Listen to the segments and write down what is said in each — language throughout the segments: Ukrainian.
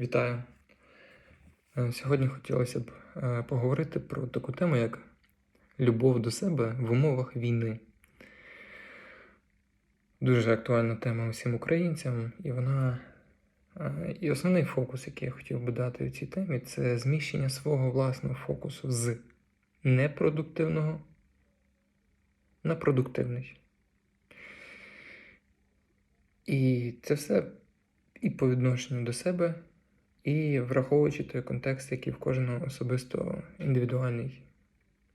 Вітаю. Е, Сьогодні хотілося б е, поговорити про таку тему, як любов до себе в умовах війни. Дуже актуальна тема усім українцям, і вона. е, І основний фокус, який я хотів би дати у цій темі, це зміщення свого власного фокусу з непродуктивного на продуктивний. І це все і по відношенню до себе, і враховуючи той контекст, який в кожного особисто індивідуальний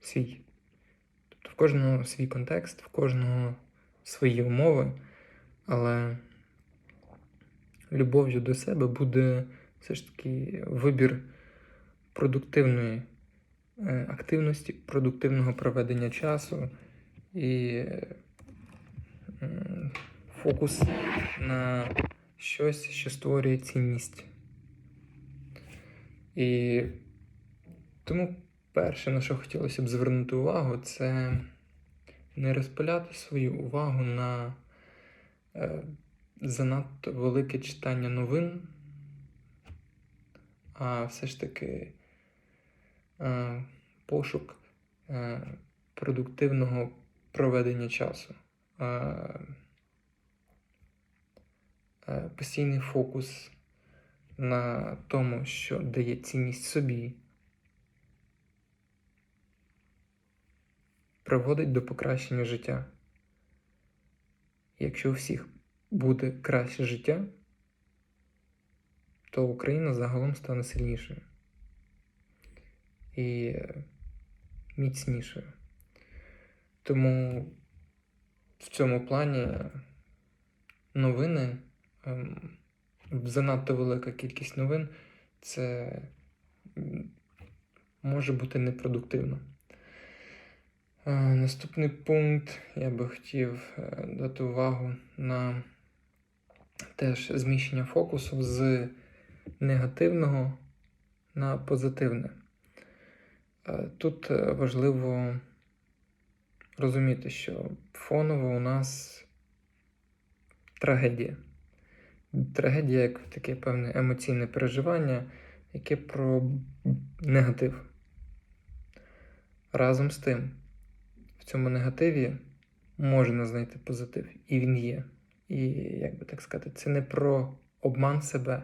свій. Тобто в кожного свій контекст, в кожного свої умови, але любов'ю до себе буде все ж таки вибір продуктивної е, активності, продуктивного проведення часу і фокус на щось, що створює цінність. І тому перше, на що хотілося б звернути увагу, це не розпиляти свою увагу на е, занадто велике читання новин, а все ж таки е, пошук е, продуктивного проведення часу. Е, е, постійний фокус на тому, що дає цінність собі, приводить до покращення життя. Якщо у всіх буде краще життя, то Україна загалом стане сильнішою і міцнішою. Тому в цьому плані новини, ем, занадто велика кількість новин, це може бути непродуктивно. Е, Наступний пункт я би хотів е, дати увагу на теж зміщення фокусу з негативного на позитивне. Е, Тут важливо розуміти, що фоново у нас трагедія. Трагедія як таке певне емоційне переживання, яке про негатив. Разом з тим, в цьому негативі можна знайти позитив, і він є. І, як би так сказати, це не про обман себе,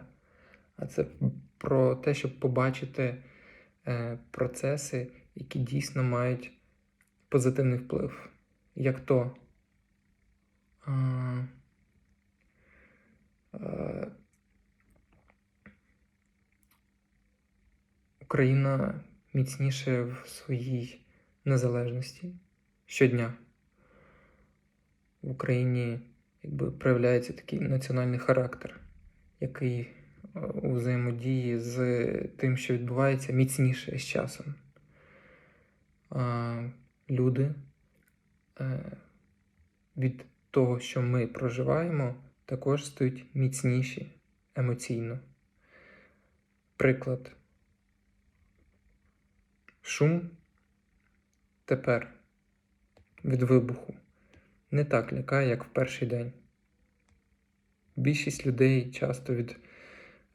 а це про те, щоб побачити е, процеси, які дійсно мають позитивний вплив. Як то Україна міцніше в своїй незалежності щодня. В Україні якби, проявляється такий національний характер, який е, у взаємодії з тим, що відбувається, міцніше з часом. Люди е, від того, що ми проживаємо, також стають міцніші емоційно. Приклад. Шум тепер від вибуху не так лякає, як в перший день. Більшість людей часто від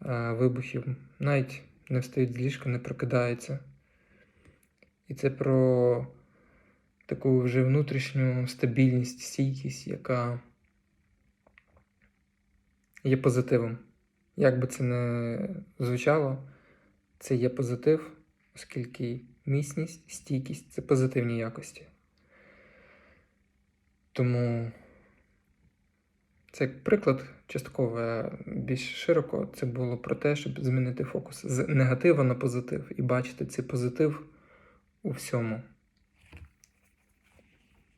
е, вибухів навіть не встають з ліжка, не прокидаються. І це про таку вже внутрішню стабільність, стійкість, яка є позитивом. Як би це не звучало, це є позитив, оскільки міцність, стійкість це позитивні якості. Тому це як приклад частково, більш широко це було про те, щоб змінити фокус з негатива на позитив і бачити цей позитив у всьому.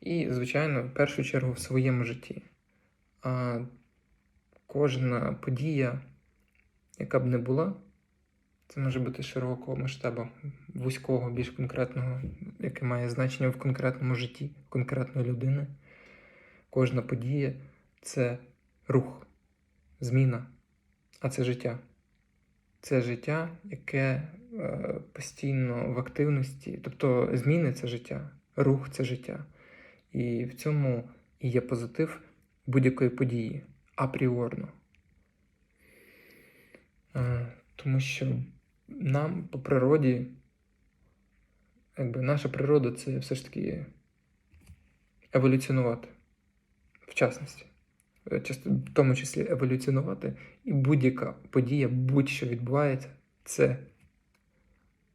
І, звичайно, в першу чергу в своєму житті. Кожна подія, яка б не була, це може бути широкого масштабу, вузького, більш конкретного, яке має значення в конкретному житті конкретної людини. Кожна подія це рух, зміна, а це життя. Це життя, яке е, постійно в активності, тобто зміни це життя, рух це життя. І в цьому і є позитив будь-якої події апріорно. Е, Тому що нам по природі, якби наша природа це все ж таки еволюціонувати, в частності. Е, В тому числі еволюціонувати, і будь-яка подія, будь-що відбувається, це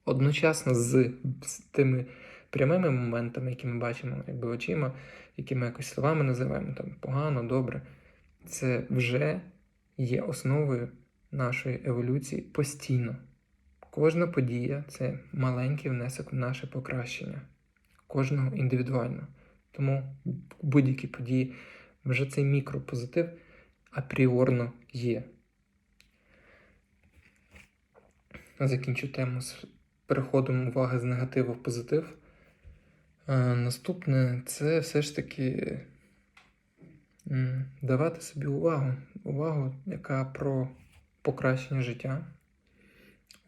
одночасно з, з тими прямими моментами, які ми бачимо якби очима, які ми якось словами називаємо там погано, добре. Це вже є основою нашої еволюції постійно. Кожна подія це маленький внесок в наше покращення, кожного індивідуально. Тому будь-якій події вже цей мікропозитив апріорно є. Закінчу тему з переходом уваги з негативу в позитив. Е, Наступне це все ж таки давати собі увагу. Увагу, яка про покращення життя,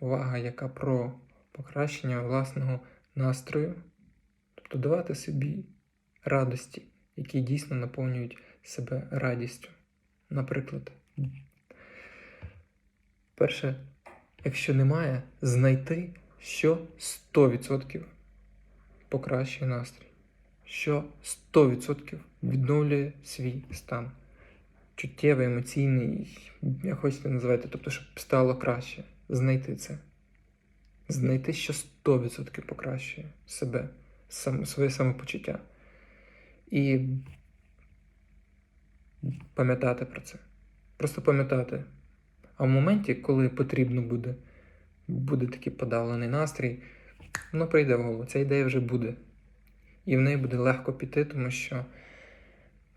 увага, яка про покращення власного настрою, тобто давати собі радості, які дійсно наповнюють себе радістю. Наприклад, перше, якщо немає, знайти, що 100% покращує настрій, що 100% відновлює свій стан. Чуттєвий, емоційний, як хочете називати, тобто, щоб стало краще. Знайти це. Знайти, що 100% покращує себе, своє самопочуття. І пам'ятати про це. Просто пам'ятати. А в моменті, коли потрібно буде, буде такий подавлений настрій, воно прийде в голову. Ця ідея вже буде. І в неї буде легко піти, тому що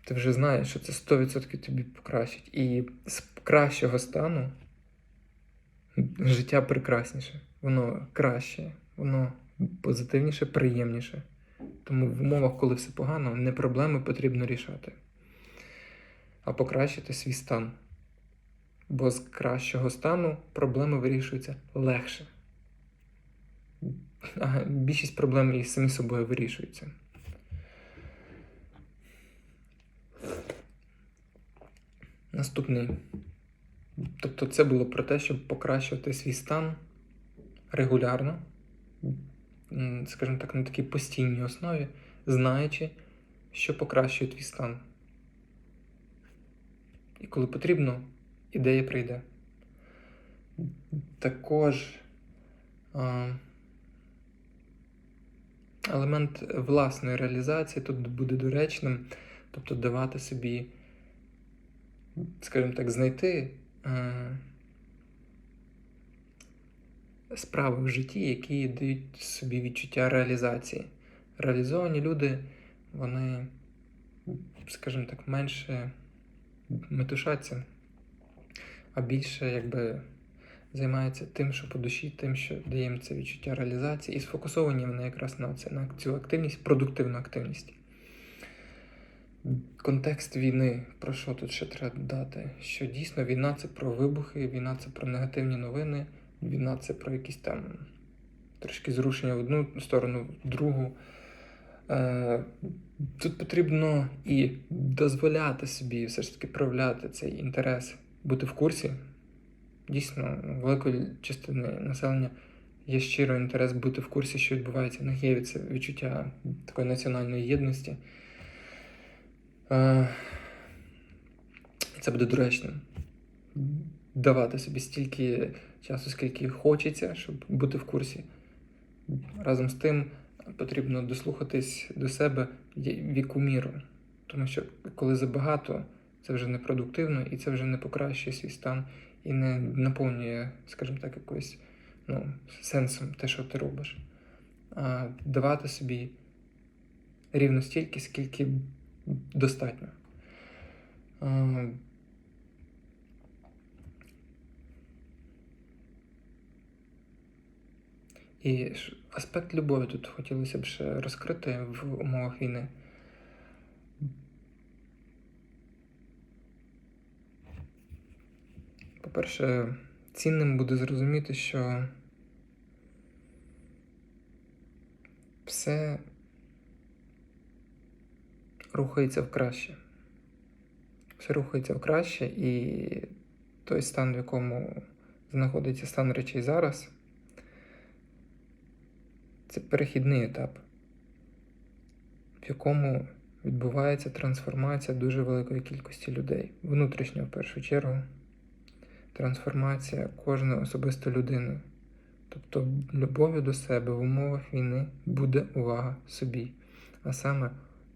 ти вже знаєш, що це 100% тобі покращить. І з кращого стану життя прекрасніше, воно краще, воно позитивніше, приємніше. Тому в умовах, коли все погано, не проблеми потрібно рішати, а покращити свій стан. Бо з кращого стану проблеми вирішуються легше. А більшість проблем і самі собою вирішуються. Наступний. Тобто, це було про те, щоб покращувати свій стан регулярно, скажімо так, на такій постійній основі, знаючи, що покращує твій стан. І коли потрібно, ідея прийде. Також а, елемент власної реалізації тут буде доречним, тобто давати собі, скажімо так, знайти е, справи в житті, які дають собі відчуття реалізації. Реалізовані люди, вони, скажімо так, менше метушаться, а більше якби займаються тим, що по душі, тим, що дає їм це відчуття реалізації, і сфокусовані вони якраз на це, на цю активність, продуктивну активність. Контекст війни, про що тут ще треба додати? Що дійсно війна це про вибухи, війна це про негативні новини, війна це про якісь там трошки зрушення в одну сторону, в другу. Е, Тут потрібно і дозволяти собі все ж таки проявляти цей інтерес, бути в курсі. Дійсно, великої частини населення є щиро інтерес бути в курсі, що відбувається. В них є це відчуття такої національної єдності. Е, Це буде доречним. Давати собі стільки часу, скільки хочеться, щоб бути в курсі. Разом з тим потрібно дослухатись до себе в яку міру. Тому що коли забагато, це вже непродуктивно і це вже не покращує свій стан і не наповнює, скажімо так, якоюсь ну, сенсом те, що ти робиш. А давати собі рівно стільки, скільки достатньо. І аспект любові тут хотілося б ще розкрити в умовах війни. По-перше, цінним буде зрозуміти, що все рухається в краще. Все рухається в краще, і той стан, в якому знаходиться стан речей зараз, це перехідний етап, в якому відбувається трансформація дуже великої кількості людей. Внутрішньо, в першу чергу, трансформація кожної особисто людини. Тобто любов'ю до себе в умовах війни буде увага собі. А саме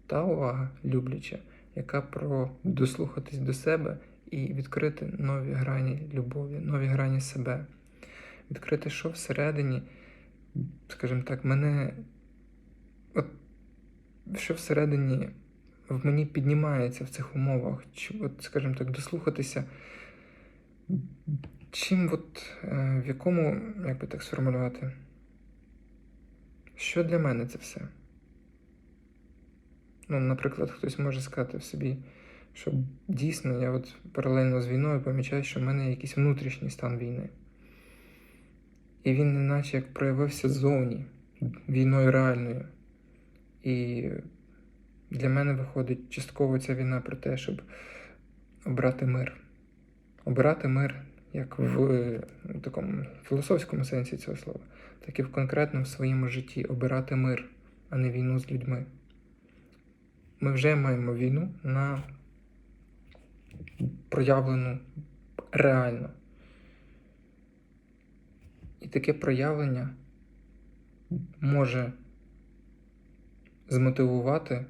та увага любляча, яка про дослухатись до себе і відкрити нові грані любові, нові грані себе. Відкрити, що всередині, скажімо так, мене. От, що всередині в мені піднімається в цих умовах, чи, от, скажімо так, дослухатися. Чим, от, е, в якому, як би так сформулювати, що для мене це все? Ну, наприклад, хтось може сказати в собі, що дійсно я от паралельно з війною помічаю, що в мене якийсь внутрішній стан війни. І він неначе як проявився ззовні, війною реальною. І для мене виходить частково ця війна про те, щоб обрати мир. Обирати мир як в е, такому філософському сенсі цього слова, так і в конкретному своєму житті обирати мир, а не війну з людьми. Ми вже маємо війну на проявлену реально. І таке проявлення може змотивувати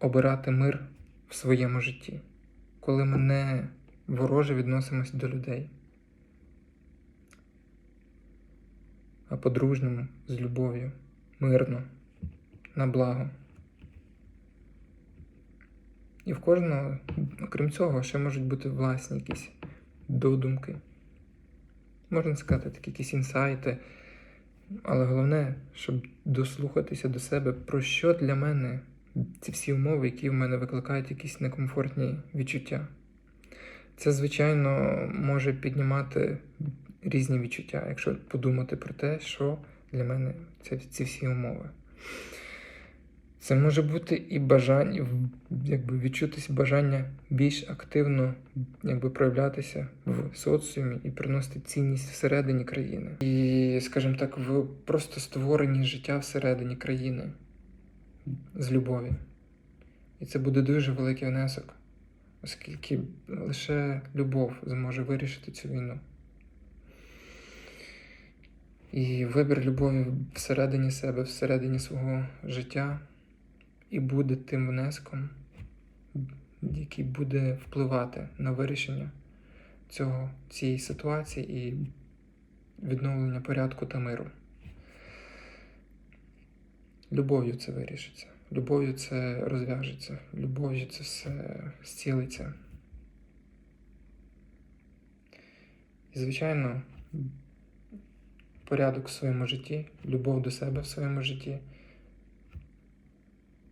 обирати мир в своєму житті, коли ми не вороже відносимося до людей, а по-дружньому, з любов'ю, мирно, на благо. І в кожного, окрім цього, ще можуть бути власні якісь додумки. Можна сказати, такі якісь інсайти. Але головне, щоб дослухатися до себе, про що для мене ці всі умови, які в мене викликають якісь некомфортні відчуття. Це, звичайно, може піднімати різні відчуття, якщо подумати про те, що для мене ці всі умови. Це може бути і бажання, якби відчутися бажання більш активно якби, проявлятися в соціумі і приносити цінність всередині країни. І, скажімо так, в просто створенні життя всередині країни з любові. І це буде дуже великий внесок, оскільки лише любов зможе вирішити цю війну. І вибір любові всередині себе, всередині свого життя і буде тим внеском, який буде впливати на вирішення цього, цієї ситуації і відновлення порядку та миру. Любов'ю це вирішиться, любов'ю це розв'яжеться, любов'ю це все зцілиться. І, звичайно, порядок в своєму житті, любов до себе в своєму житті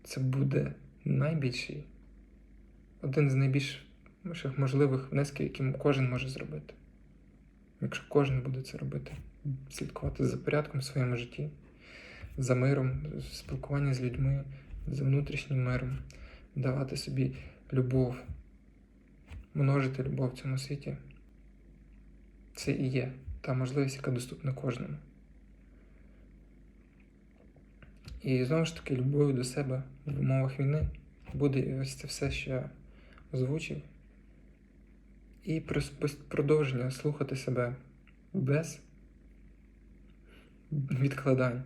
це буде найбільший, один з найбільших можливих внесків, які кожен може зробити. Якщо кожен буде це робити, слідкувати за порядком в своєму житті, за миром, спілкування з людьми, за внутрішнім миром, давати собі любов, множити любов в цьому світі, це і є та можливість, яка доступна кожному. І знову ж таки, любов'ю до себе в умовах війни буде ось це все, що я озвучив. І продовження слухати себе без відкладань.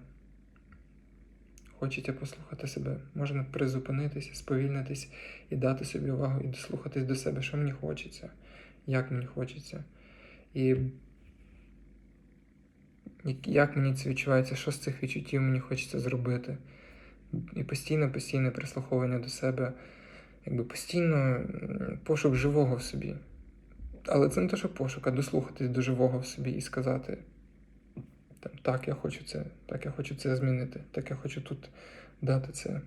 Хочете послухати себе, можна призупинитися, сповільнитись і дати собі увагу, і дослухатись до себе, що мені хочеться, як мені хочеться. І як мені це відчувається, що з цих відчуттів мені хочеться зробити. І постійне, постійне прислуховування до себе, якби постійно пошук живого в собі. Але це не те, що пошук, а дослухатись до живого в собі і сказати: так, я хочу це, так, я хочу це змінити, так я хочу тут дати це.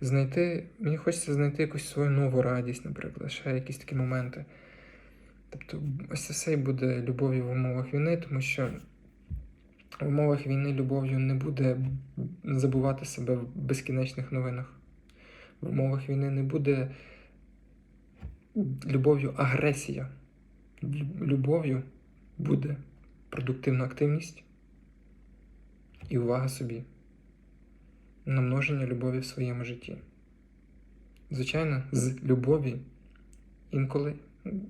Знайти, мені хочеться знайти якусь свою нову радість, наприклад, ще якісь такі моменти. Тобто, ось це все і буде любов'ю в умовах війни, тому що в умовах війни любов'ю не буде забувати себе в безкінечних новинах. В умовах війни не буде любов'ю агресія. Любов'ю буде продуктивну активність і увага собі, намноження любові в своєму житті. Звичайно, з любові інколи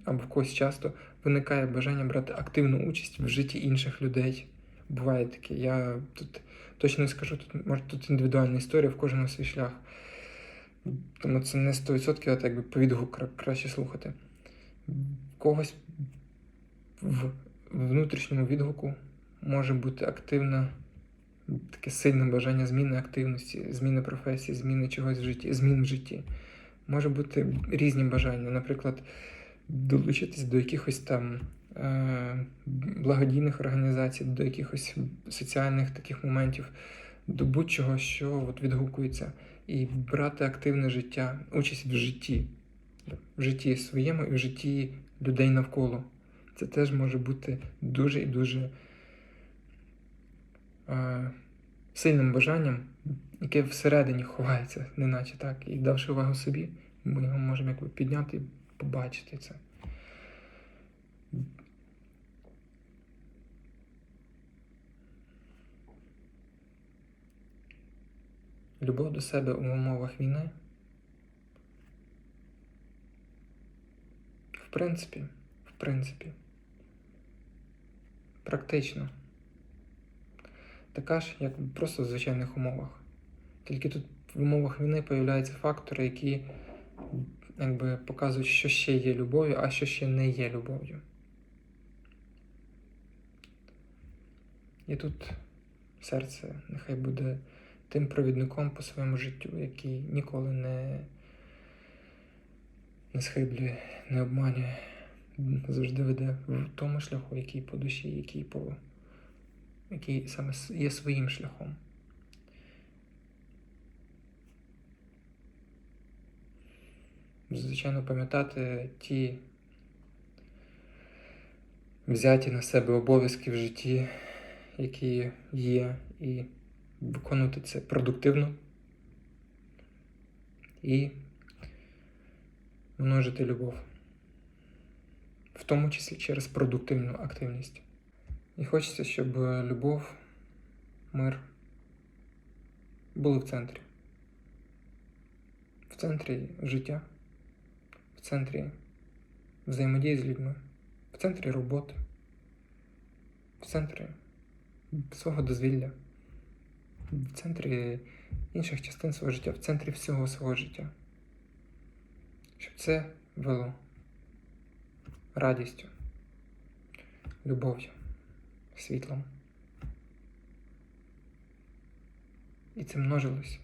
або в когось часто виникає бажання брати активну участь в житті інших людей. Буває таке. Я тут точно не скажу, тут може тут індивідуальна історія, в кожному свій шлях. Тому це не 100%, а так би по відгуку кра- краще слухати. Когось в внутрішньому відгуку може бути активна, таке сильне бажання зміни активності, зміни професії, зміни чогось в житті, змін в житті. Може бути різні бажання, наприклад, долучитись до якихось там благодійних організацій, до якихось соціальних таких моментів, до будь-чого, що от відгукується, і брати активне життя, участь в житті, в житті своєму і в житті людей навколо. Це теж може бути дуже і дуже е, сильним бажанням, яке всередині ховається, неначе так. І давши увагу собі, ми його можемо якби підняти і побачити це. Любов до себе у умовах війни. В принципі, в принципі, практично. Така ж, як просто в звичайних умовах. Тільки тут в умовах війни появляються фактори, які якби показують, що ще є любов'ю, а що ще не є любов'ю. І тут серце нехай буде тим провідником по своєму життю, який ніколи не, не схиблює, не обманює, завжди веде в тому шляху, який по душі, який по який саме є своїм шляхом. Звичайно, пам'ятати ті взяті на себе обов'язки в житті, які є, і виконувати це продуктивно і множити любов, в тому числі через продуктивну активність. І хочеться, щоб любов, мир були в центрі. В центрі життя, в центрі взаємодії з людьми, в центрі роботи, в центрі свого дозвілля, в центрі інших частин свого життя, в центрі всього свого життя. Щоб це вело радістю, любов'ю, світлом. І це множилось